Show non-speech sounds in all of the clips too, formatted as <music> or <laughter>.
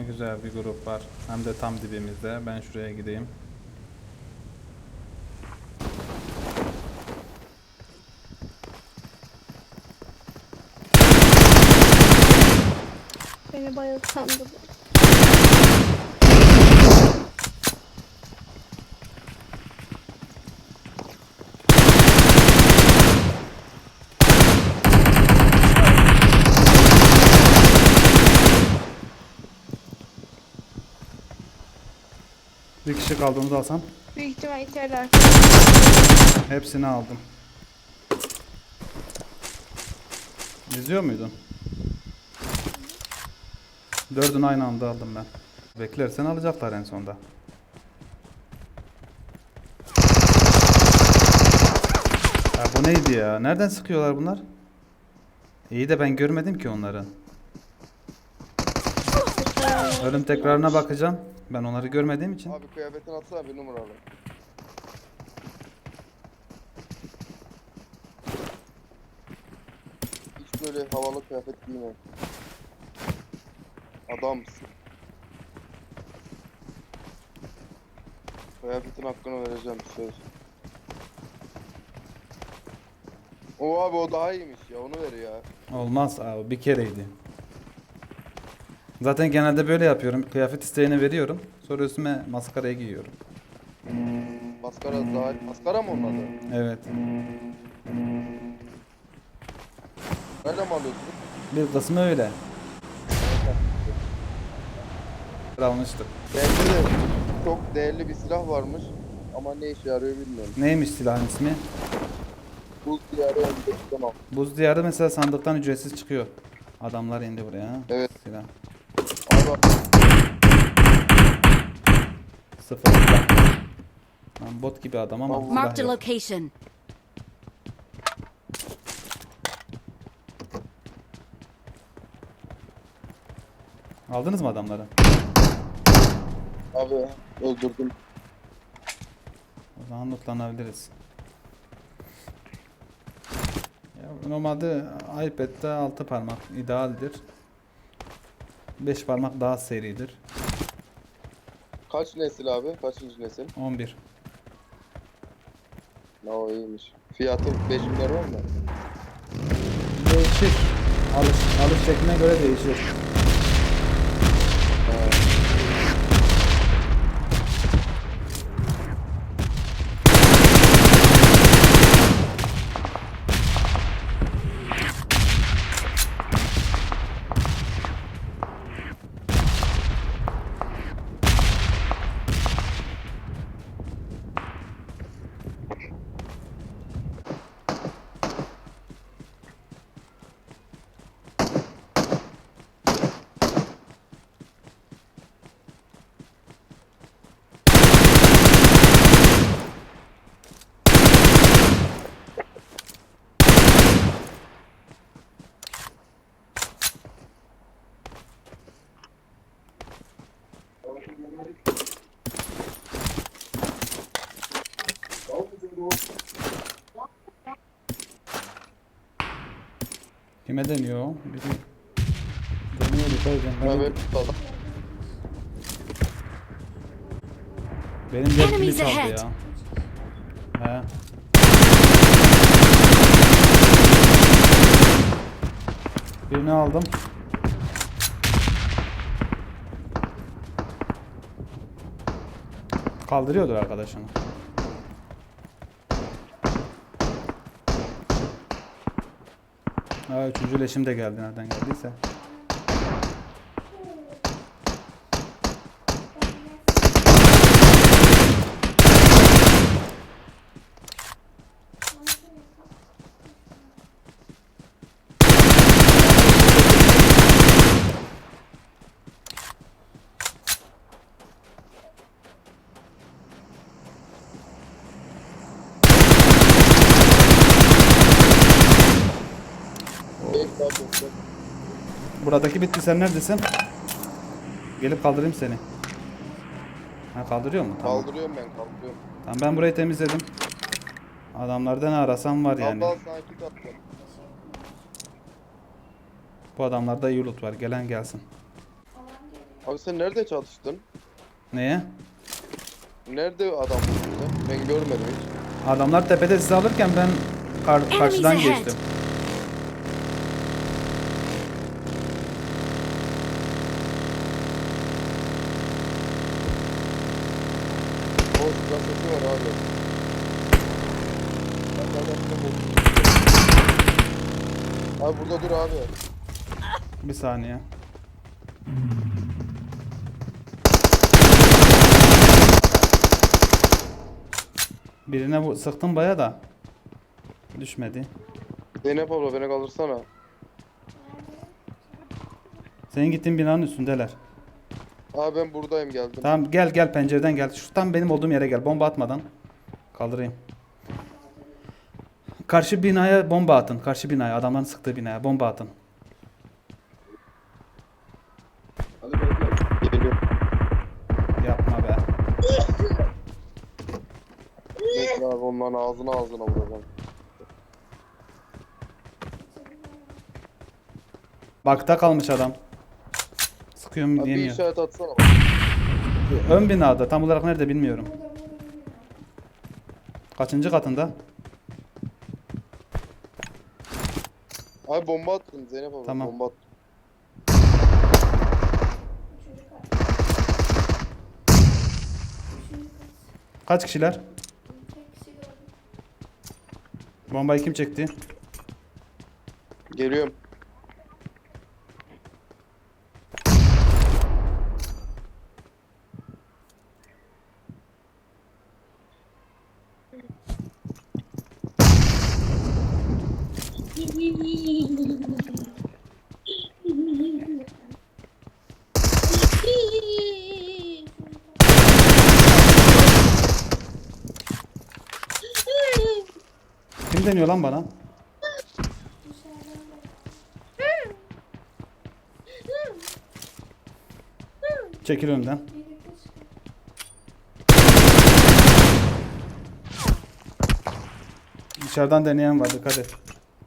Ne güzel bir grup var. Hem de tam dibimizde. Ben şuraya gideyim. Beni bayağı sandı. Bir kişi kaldığımızda alsam. Büyük ihtimal içeriler. Hepsini aldım. İzliyor muydun? Dördünü aynı anda aldım ben. Beklersen alacaklar en sonda. Ya bu neydi ya? Nereden sıkıyorlar bunlar? İyi de ben görmedim ki onları. Ölüm tekrarına bakacağım. Ben onları görmediğim için. Abi kıyafetini atsana bir numaralı. Hiç böyle havalı kıyafet giyme. Adamsın. Kıyafetin hakkını vereceğim söz. O abi o daha iyiymiş ya onu ver ya. Olmaz abi bir kereydi. Zaten genelde böyle yapıyorum. Kıyafet isteğini veriyorum. Sonra üstüme maskarayı giyiyorum. Maskara daha maskara mı onun adı? Evet. Nereden mi alıyorsun? Bir kısmı öyle. Almıştık. Bende de çok değerli bir silah varmış ama ne işe yarıyor bilmiyorum. Neymiş silahın ismi? Buz diyarı M4'ten al. Buz diyarı mesela sandıktan ücretsiz çıkıyor. Adamlar indi buraya. ha. Evet. Silah. Abi Sıfır. Lan bot gibi adam ama Vallahi. Marked a silah yok. location. Aldınız mı adamları? Abi öldürdüm. O zaman lootlanabiliriz. Ya normalde iPad'de 6 parmak idealdir. 5 parmak daha seridir. Kaç nesil abi? Kaçıncı nesil? 11. Ne o iyiymiş. Fiyatı 5 milyar var mı? Değişir. Alış, alış şekline göre değişir. Kime deniyor? Biri deniyor dikkat edin. Benim, Evet tutalım. benim kaldı ahead. ya. He. Birini aldım. Kaldırıyordur arkadaşını. Ha, üçüncü leşim de geldi nereden geldiyse. Buradaki bitti sen neredesin? Gelip kaldırayım seni. Ha kaldırıyor mu? Tamam. Kaldırıyorum ben kaldırıyorum. Tamam ben burayı temizledim. Adamlarda ne arasam var yani. Abla. Bu adamlarda iyi loot var. Gelen gelsin. Abi sen nerede çalıştın? Neye? Nerede adam vurdu? Ben görmedim hiç. Adamlar tepede sizi alırken ben kar- karşıdan geçtim. O silah sesi var abi. Abi burada dur abi. Bir saniye. Birine bu sıktım baya da düşmedi. Zeynep abla beni kaldırsana. Senin gittiğin binanın üstündeler. Abi ben buradayım geldim. Tamam gel gel pencereden gel. Şu tam benim olduğum yere gel. Bomba atmadan kaldırayım. Karşı binaya bomba atın. Karşı binaya adamların sıktığı binaya bomba atın. Yapma be. Bekle abi onların ağzına ağzına vuracağım. Bakta kalmış adam. Sıkıyorum Abi bir diyemiyor. işaret atsana. Ön binada tam olarak nerede bilmiyorum. Kaçıncı katında? Abi bomba attım Zeynep abla. Tamam. Bomba attım. Kaç kişiler? Bombayı kim çekti? Geliyorum. Kim deniyor lan bana? Çekil önden. Dışarıdan deneyen var dikkat et.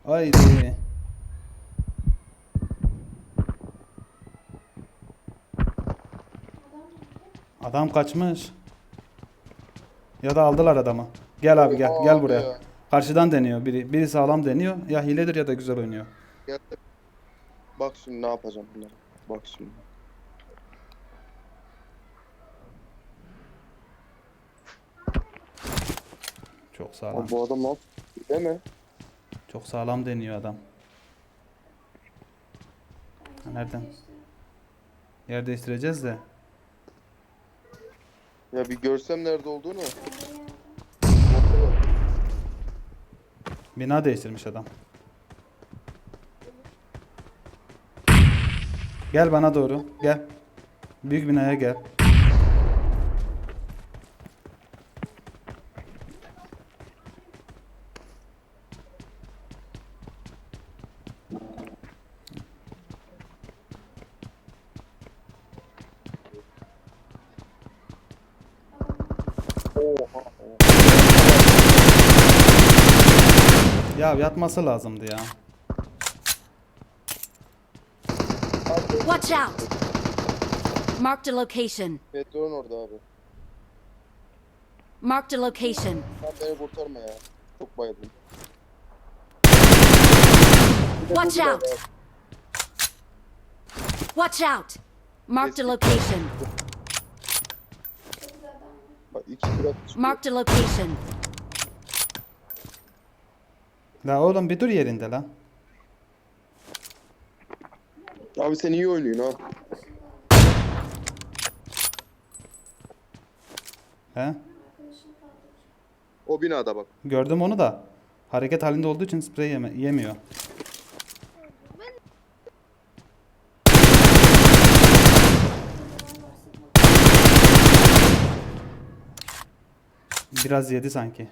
Haydi. Adam kaçmış. Ya da aldılar adamı. Gel abi gel gel buraya. Ya. Karşıdan deniyor biri. Biri sağlam deniyor. Ya hiledir ya da güzel oynuyor. Gel. Bak şimdi ne yapacağım bunlara. Bak şimdi. Çok sağlam. Abi bu adam nasıl? Değil mi? Çok sağlam deniyor adam. Ha, Nereden? Yer değiştireceğiz de. Ya bir görsem nerede olduğunu. Bina değiştirmiş adam. Gel bana doğru. Gel. Büyük binaya gel. Oha. Ya yatması lazımdı ya. Watch out! Marked a location. Petrolün orada abi. Marked a location. Sen beni kurtarma ya. Çok bayıldım. Watch out! Watch out! Marked a location. Bak iki bırak. Marked a location. La oğlum bir dur yerinde la. Abi sen iyi oynuyorsun ha. He? O binada bak. Gördüm onu da. Hareket halinde olduğu için sprey yeme yemiyor. Biraz yedi sanki.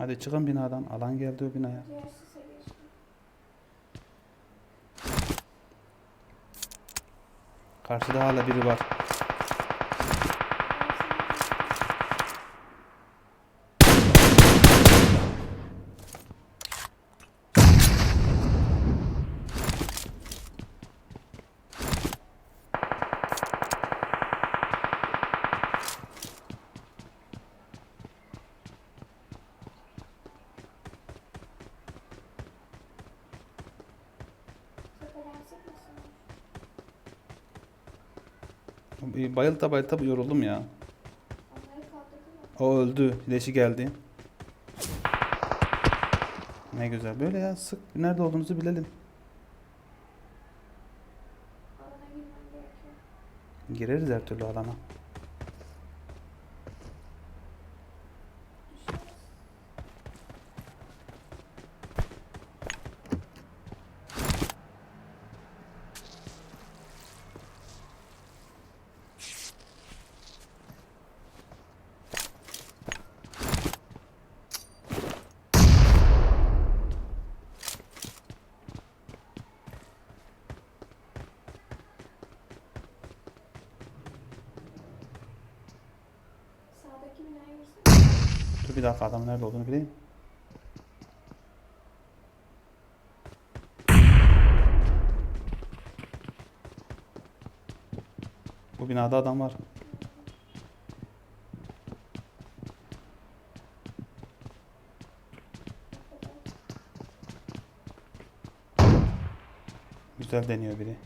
Hadi çıkın binadan. Alan geldi o binaya. Karşıda hala biri var. Bayılta bayılta yoruldum ya. O öldü. Leşi geldi. Ne güzel. Böyle ya sık. Nerede olduğunuzu bilelim. Gireriz her türlü alana. Düşeriz. Sağdaki binaya girsene. Dur bir dakika adam nerede olduğunu bileyim. Bu binada adam var. Güzel deniyor biri.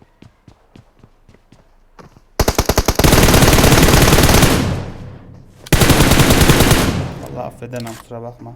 Affedemem kusura bakma.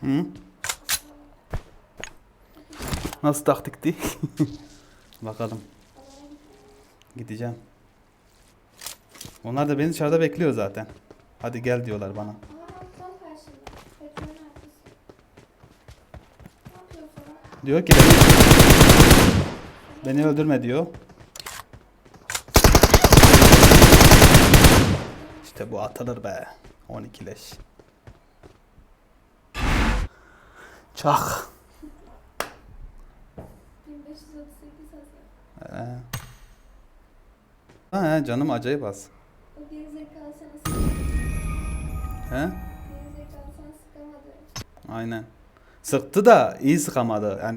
Hı? Nasıl taktikti? <laughs> Bakalım. Gideceğim. Onlar da beni dışarıda bekliyor zaten. Hadi gel diyorlar bana. Diyor ki beni, beni öldürme diyor. İşte bu atılır be. 12 leş. Çak. 1538 hazır. Ee. Ha, canım acayip az. O gerizekalı sana. He? Gerizekalı sana sıkamadı. Aynen. Sıktı da iyi sıkamadı. Yani